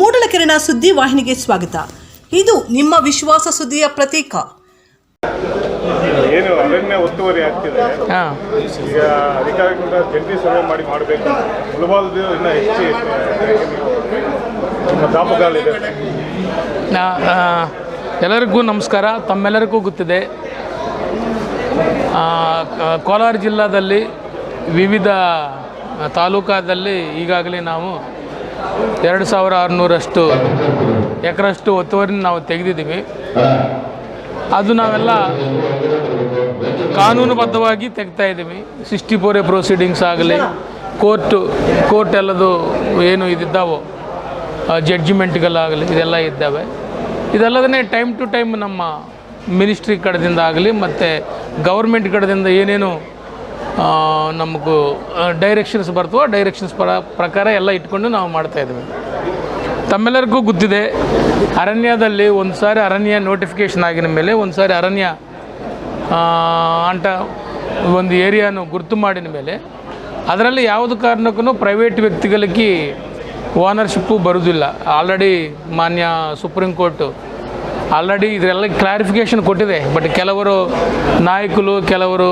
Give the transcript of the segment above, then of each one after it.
ಮೂಡಲಕೆರೆನ ಸುದ್ದಿ ವಾಹಿನಿಗೆ ಸ್ವಾಗತ. ಇದು ನಿಮ್ಮ ವಿಶ್ವಾಸ ಸುದ್ದಿಯ ಪ್ರತೀಕ. ಏನು ಅರಣ್ಯ ಒತ್ತುವರಿ ಆಗ್ತಿದೆ. ಹಾಂ. ಈಗ ಅಧಿಕಾರಿಗಳಿಂದ ಜಂಟಿ ಸರ್ವೆ ಮಾಡಿ ಮಾಡಬೇಕು ಮುಳುಬಾಲ್ದು ಇನ್ನೂ ಹೆಚ್ಚು ನಿಮ್ಮ ದಾಪುಗಾಲಿದೆ ಎಲ್ಲರಿಗೂ ನಮಸ್ಕಾರ. ತಮ್ಮೆಲ್ಲರಿಗೂ ಗೊತ್ತಿದೆ. ಆ, ಕೋಲಾರ ಜಿಲ್ಲಾದಲ್ಲಿ ವಿವಿಧ ತಾಲೂಕಾದಲ್ಲಿ ಈಗಾಗಲೇ ನಾವು ಎರಡು ಸಾವಿರ ಆರುನೂರಷ್ಟು ಎಕರಷ್ಟು ಒತ್ತುವರಿ ನಾವು ತೆಗೆದಿದ್ದೀವಿ. ಅದು ನಾವೆಲ್ಲ ಕಾನೂನುಬದ್ಧವಾಗಿ ತೆಗ್ತಾ ಇದ್ದೀವಿ. ಸಿಕ್ಸ್ಟಿ ಫೋರ್ ಪ್ರೊಸೀಡಿಂಗ್ಸ್ ಆಗಲಿ, ಕೋರ್ಟು, ಕೋರ್ಟ್ ಎಲ್ಲದು ಏನು ಇದಿದ್ದಾವೋ ಜಡ್ಜ್ಮೆಂಟ್ಗಳಾಗಲಿ ಇದೆಲ್ಲ ಇದ್ದಾವೆ. ಇದಲ್ಲದೇ ಟೈಮ್ ಟು ಟೈಮ್ ನಮ್ಮ ಮಿನಿಸ್ಟ್ರಿ ಕಡೆದಿಂದ ಆಗಲಿ ಮತ್ತು ಗೌರ್ಮೆಂಟ್ ಕಡೆದಿಂದ ಏನೇನು ನಮಗೂ ಡೈರೆಕ್ಷನ್ಸ್ ಬರ್ತವೋ ಡೈರೆಕ್ಷನ್ಸ್ ಪ್ರ, ಪ್ರಕಾರ ಎಲ್ಲ ಇಟ್ಕೊಂಡು ನಾವು ಮಾಡ್ತಾಯಿದ್ದೀವಿ ತಮ್ಮೆಲ್ಲರಿಗೂ ಗೊತ್ತಿದೆ ಅರಣ್ಯದಲ್ಲಿ ಒಂದು ಸಾರಿ ಅರಣ್ಯ ನೋಟಿಫಿಕೇಷನ್ ಆಗಿನ ಮೇಲೆ ಒಂದು ಸಾರಿ ಅರಣ್ಯ ಅಂಟ ಒಂದು ಏರಿಯಾನು ಗುರುತು ಮಾಡಿದ ಮೇಲೆ, ಅದರಲ್ಲಿ ಯಾವುದು ಕಾರಣಕ್ಕೂ ಪ್ರೈವೇಟ್ ವ್ಯಕ್ತಿಗಳಿಗೆ ಓನರ್ಶಿಪ್ಪು ಬರೋದಿಲ್ಲ. ಆಲ್ರೆಡಿ ಮಾನ್ಯ ಸುಪ್ರೀಂ ಕೋರ್ಟು ಆಲ್ರೆಡಿ ಇದರೆಲ್ಲ ಕ್ಲಾರಿಫಿಕೇಷನ್ ಕೊಟ್ಟಿದೆ. ಬಟ್ ಕೆಲವರು ನಾಯಕರು ಕೆಲವರು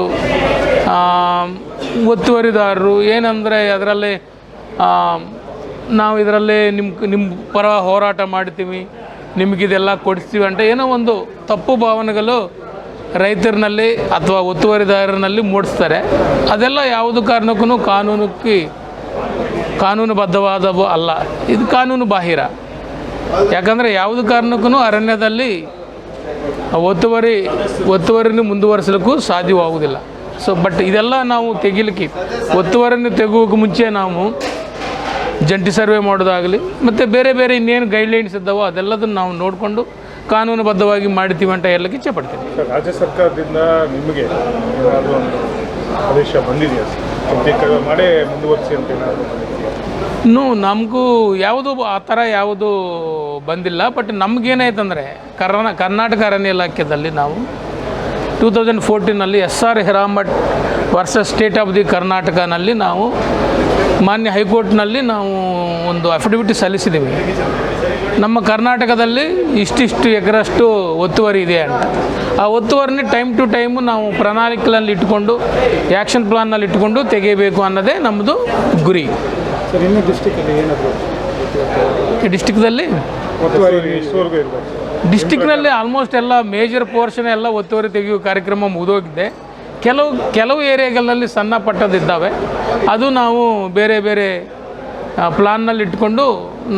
ಒತ್ತುವರಿದಾರರು ಏನಂದರೆ ಅದರಲ್ಲಿ ನಾವು ಇದರಲ್ಲಿ ನಿಮ್ಮ ನಿಮ್ಮ ಪರ ಹೋರಾಟ ಮಾಡ್ತೀವಿ ನಿಮಗಿದೆಲ್ಲ ಕೊಡಿಸ್ತೀವಿ ಅಂತ ಏನೋ ಒಂದು ತಪ್ಪು ಭಾವನೆಗಳು ರೈತರಿನಲ್ಲಿ ಅಥವಾ ಒತ್ತುವರಿದಾರರಲ್ಲಿ ಮೂಡಿಸ್ತಾರೆ. ಅದೆಲ್ಲ ಯಾವುದು ಕಾರಣಕ್ಕೂ ಕಾನೂನಕ್ಕೆ, ಕಾನೂನುಬದ್ಧವಾದವು ಅಲ್ಲ. ಇದು ಕಾನೂನು ಬಾಹಿರ. ಯಾಕಂದರೆ ಯಾವುದು ಕಾರಣಕ್ಕೂ ಅರಣ್ಯದಲ್ಲಿ ಒತ್ತುವರಿ ಒತ್ತುವರಿನ ಮುಂದುವರಿಸಲಿಕ್ಕೂ ಸಾಧ್ಯವಾಗುವುದಿಲ್ಲ. ಸೊ ಬಟ್ ಇದೆಲ್ಲ ನಾವು ತೆಗಿಲಿಕ್ಕೆ ಒತ್ತುವರಿನ ತೆಗುವಕ್ಕೆ ಮುಂಚೆ ನಾವು ಜಂಟಿ ಸರ್ವೆ ಮಾಡೋದಾಗಲಿ ಮತ್ತು ಬೇರೆ ಬೇರೆ ಇನ್ನೇನು ಗೈಡ್ಲೈನ್ಸ್ ಇದ್ದಾವೋ ಅದೆಲ್ಲದನ್ನು ನಾವು ನೋಡಿಕೊಂಡು ಕಾನೂನುಬದ್ಧವಾಗಿ ಮಾಡ್ತೀವಿ ಅಂತ ಹೇಳಲಿಕ್ಕೆ ಇಚ್ಛೆಪಡ್ತೀನಿ. ಸರ್ ರಾಜ್ಯ ಸರ್ಕಾರದಿಂದ ನಿಮಗೆ ಆದೇಶ ಬಂದಿದೆಯಾ ಮಾಡೇ ಮುಂದುವರಿಸಿ ಅಂತ ಇನ್ನು ನಮಗೂ ಯಾವುದು ಆ ಥರ ಯಾವುದು ಬಂದಿಲ್ಲ ಬಟ್ ನಮಗೇನಾಯ್ತಂದರೆ ಕರ್ನಾ ಕರ್ನಾಟಕ ಅರಣ್ಯ ಇಲಾಖೆಯಲ್ಲಿ ನಾವು two thousand ಫೋರ್ಟೀನಲ್ಲಿ S R Hiremath versus state of the ಕರ್ನಾಟಕನಲ್ಲಿ ನಾವು ಮಾನ್ಯ ಹೈಕೋರ್ಟ್ನಲ್ಲಿ ನಾವು ಒಂದು ಅಫಿಡವಿಟ್ ಸಲ್ಲಿಸಿದ್ದೀವಿ ನಮ್ಮ ಕರ್ನಾಟಕದಲ್ಲಿ ಇಷ್ಟಿಷ್ಟು ಎಕರಷ್ಟು ಒತ್ತುವರಿ ಇದೆ ಅಂತ. ಆ ಒತ್ತುವರಿನ ಟೈಮ್ ಟು ಟೈಮು ನಾವು ಪ್ರಣಾಳಿಕೆಗಳಲ್ಲಿ ಇಟ್ಕೊಂಡು ಆ್ಯಕ್ಷನ್ ಪ್ಲಾನ್ನಲ್ಲಿ ಇಟ್ಕೊಂಡು ತೆಗೆಯಬೇಕು ಅನ್ನೋದೇ ನಮ್ಮದು ಗುರಿ. ಡಿಸ್ಟಿಕ್ದಲ್ಲಿ ಒತ್ತುವರಿ ಇಷ್ಟವರೆಗೂ ಇರಬೇಕು ಡಿಸ್ಟಿಕ್ನಲ್ಲಿ ಆಲ್ಮೋಸ್ಟ್ ಎಲ್ಲ ಮೇಜರ್ ಪೋರ್ಷನ್ ಎಲ್ಲ ಒತ್ತುವರಿ ತೆಗೆಯುವ ಕಾರ್ಯಕ್ರಮ ಮುಗಿದೋಗಿದೆ. ಕೆಲವು ಕೆಲವು ಏರಿಯಾಗಳಲ್ಲಿ ಸಣ್ಣ ಪಟ್ಟದಿದ್ದಾವೆ ಅದು ನಾವು ಬೇರೆ ಬೇರೆ ಪ್ಲಾನ್ನಲ್ಲಿ ಇಟ್ಕೊಂಡು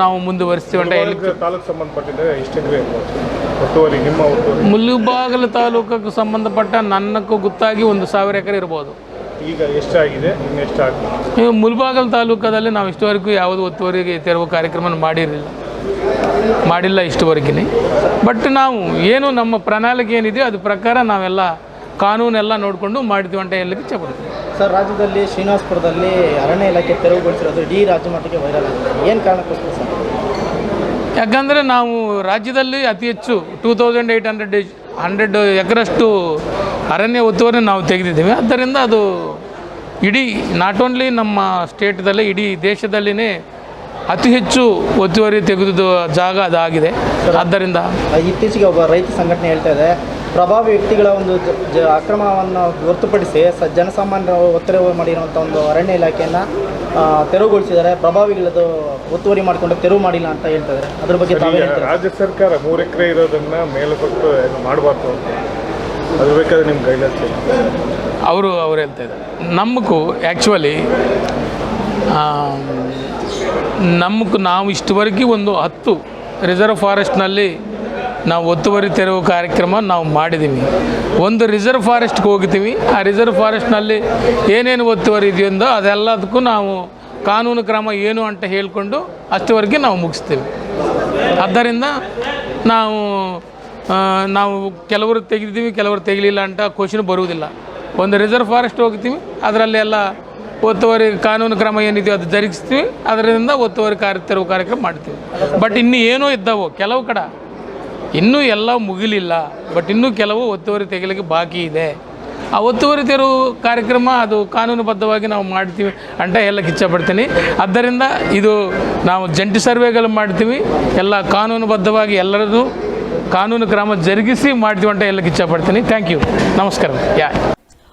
ನಾವು ಮುಂದುವರಿಸ್ತೀವಿ ಅಂತ ಹೇಳಿ ತಾಲೂಕು ಸಂಬಂಧಪಟ್ಟಿದ್ದರೆ ಎಷ್ಟೆಕರೆ ಇರ್ಬೋದು ಒತ್ತುವರಿ ನಿಮ್ಮ ಒತ್ತುವರಿ. ಮುಳುಬಾಗಲು ಸಂಬಂಧಪಟ್ಟ ನನ್ನಕ್ಕೂ ಗೊತ್ತಾಗಿ ಒಂದು ಸಾವಿರ ಎಕರೆ ಇರ್ಬೋದು. ಈಗ ಎಷ್ಟಾಗಿದೆ ಇನ್ನು ಎಷ್ಟಾಗಿದೆ ಈ ಮುಲ್ಬಾಗಲ್ ತಾಲೂಕದಲ್ಲಿ ನಾವು ಇಷ್ಟವರೆಗೂ ಯಾವುದು ಒತ್ತುವರಿಗೆ ತೆರವು ಕಾರ್ಯಕ್ರಮ ಮಾಡಿರಲಿಲ್ಲ. ಮಾಡಿಲ್ಲ ಇಷ್ಟವರೆಗಿನ. ಬಟ್ ನಾವು ಏನು ನಮ್ಮ ಪ್ರಣಾಳಿಕೆ ಏನಿದೆಯೋ ಅದ್ರ ಪ್ರಕಾರ ನಾವೆಲ್ಲ ಕಾನೂನೆಲ್ಲ ನೋಡಿಕೊಂಡು ಮಾಡಿದ್ವಿ ಅಂತ ಹೇಳಲಿಕ್ಕೆ ಇಚ್ಛೆಪಡ್ತೀವಿ ಸರ್ ರಾಜ್ಯದಲ್ಲಿ ಶ್ರೀನಿವಾಸಪುರದಲ್ಲಿ ಅರಣ್ಯ ಇಲಾಖೆ ತೆರವುಗೊಳಿಸಿರೋದು ಇಡೀ ರಾಜ್ಯ ಮಟ್ಟಿಗೆ ವೈರಲ್ ಆಗಿದೆ. ಏನು ಕಾರಣಕ್ಕೋಸ್ಕರ ಸರ್? ಯಾಕಂದರೆ ನಾವು ರಾಜ್ಯದಲ್ಲಿ ಅತಿ ಹೆಚ್ಚು two thousand eight hundred hundred ಎಕರಷ್ಟು ಅರಣ್ಯ ಒತ್ತುವರಿ ನಾವು ತೆಗೆದಿದ್ದೀವಿ. ಆದ್ದರಿಂದ ಅದು ಇಡೀ ನಾಟ್ ಓನ್ಲಿ ನಮ್ಮ ಸ್ಟೇಟ್ದಲ್ಲೇ ಇಡೀ ದೇಶದಲ್ಲಿನೇ ಅತಿ ಹೆಚ್ಚು ಒತ್ತುವರಿ ತೆಗೆದು ಜಾಗ ಅದಾಗಿದೆ. ಆದ್ದರಿಂದ ಇತ್ತೀಚೆಗೆ ಒಬ್ಬ ರೈತ ಸಂಘಟನೆ ಹೇಳ್ತಾ ಇದೆ ಪ್ರಭಾವಿ ವ್ಯಕ್ತಿಗಳ ಒಂದು ಜ- ಜ ಅಕ್ರಮವನ್ನು ಹೊರತುಪಡಿಸಿ ಸ ಜನಸಾಮಾನ್ಯರ ಒತ್ತಡ ಮಾಡಿರುವಂಥ ಒಂದು ಅರಣ್ಯ ಇಲಾಖೆಯನ್ನು ತೆರವುಗೊಳಿಸಿದ್ದಾರೆ. ಪ್ರಭಾವಿಗಳದ್ದು ಒತ್ತುವರಿ ಮಾಡಿಕೊಂಡು ತೆರವು ಮಾಡಿಲ್ಲ ಅಂತ ಹೇಳ್ತಾ ಇದ್ದಾರೆ. ಅದ್ರ ಬಗ್ಗೆ ಹೇಳ್ತಾರೆ? ರಾಜ್ಯ ಸರ್ಕಾರ ಮೂರು ಎಕರೆ ಇರೋದನ್ನ ಮೇಲೆ ಕೊಟ್ಟು ಏನು ಮಾಡಬಾರ್ದು? ಅಂತ ಅದು ಬೇಕಾದ್ರೆ ನಿಮ್ಮ ಗೈಡ್ಲೈನ್ಸ್ ಅವರು ಅವ್ರು ಹೇಳ್ತಾ ಇದ್ದಾರೆ. ನಮಗೂ ಆ್ಯಕ್ಚುಲಿ ನಮಗೂ ನಾವು ಇಷ್ಟುವರೆಗೆ ಒಂದು ಹತ್ತು ರಿಸರ್ವ್ ಫಾರೆಸ್ಟ್ನಲ್ಲಿ ನಾವು ಒತ್ತುವರಿ ತೆರವು ಕಾರ್ಯಕ್ರಮ ನಾವು ಮಾಡಿದ್ದೀವಿ ಒಂದು ರಿಸರ್ವ್ ಫಾರೆಸ್ಟ್ಗೆ ಹೋಗ್ತೀವಿ. ಆ ರಿಸರ್ವ್ ಫಾರೆಸ್ಟ್ನಲ್ಲಿ ಏನೇನು ಒತ್ತುವರಿ ಇದೆಯೋ ಅದೆಲ್ಲದಕ್ಕೂ ನಾವು ಕಾನೂನು ಕ್ರಮ ಏನು ಅಂತ ಹೇಳಿಕೊಂಡು ಅಷ್ಟವರೆಗೆ ನಾವು ಮುಗಿಸ್ತೀವಿ. ಆದ್ದರಿಂದ ನಾವು ನಾವು ಕೆಲವರು ತೆಗೆದಿದ್ದೀವಿ, ಕೆಲವರು ತೆಗಲಿಲ್ಲ ಅಂತ ಕ್ವಶನ್ ಬರುವುದಿಲ್ಲ. ಒಂದು ರಿಸರ್ವ್ ಫಾರೆಸ್ಟ್ ಹೋಗ್ತೀವಿ. ಅದರಲ್ಲಿ ಎಲ್ಲ ಒತ್ತುವರಿ ಕಾನೂನು ಕ್ರಮ ಏನಿದೆಯೋ ಅದು ಜರುಗಿಸ್ತೀವಿ ಅದರಿಂದ ಒತ್ತುವರಿ ಕಾರ್ಯ ತೆರವು ಕಾರ್ಯಕ್ರಮ ಮಾಡ್ತೀವಿ. ಬಟ್ ಇನ್ನೂ ಏನೋ ಇದ್ದಾವೆ, ಕೆಲವು ಕಡೆ. ಇನ್ನೂ ಎಲ್ಲ ಮುಗಿಲಿಲ್ಲ ಬಟ್ ಇನ್ನೂ ಕೆಲವು ಒತ್ತುವರಿ ತೆಗಿಲಿಕ್ಕೆ ಬಾಕಿ ಇದೆ. ಆ ಒತ್ತುವರಿ ತೆರವು ಕಾರ್ಯಕ್ರಮ ಅದು ಕಾನೂನುಬದ್ಧವಾಗಿ ನಾವು ಮಾಡ್ತೀವಿ ಅಂತ ಹೇಳಕ್ಕೆ ಇಚ್ಛಪಡ್ತೀನಿ. ಆದ್ದರಿಂದ ಇದು ನಾವು ಜಂಟಿ ಸರ್ವೆಗಳು ಮಾಡ್ತೀವಿ, ಎಲ್ಲ ಕಾನೂನುಬದ್ಧವಾಗಿ ಎಲ್ಲರದು ಕಾನೂನು ಕ್ರಮ ಜರುಗಿಸಿ ಮಾಡ್ತೀವಿ ಅಂತ ಹೇಳಕ್ಕೆ ಇಚ್ಛಪಡ್ತೀನಿ. ಥ್ಯಾಂಕ್ ಯು ನಮಸ್ಕಾರ. ಯಾ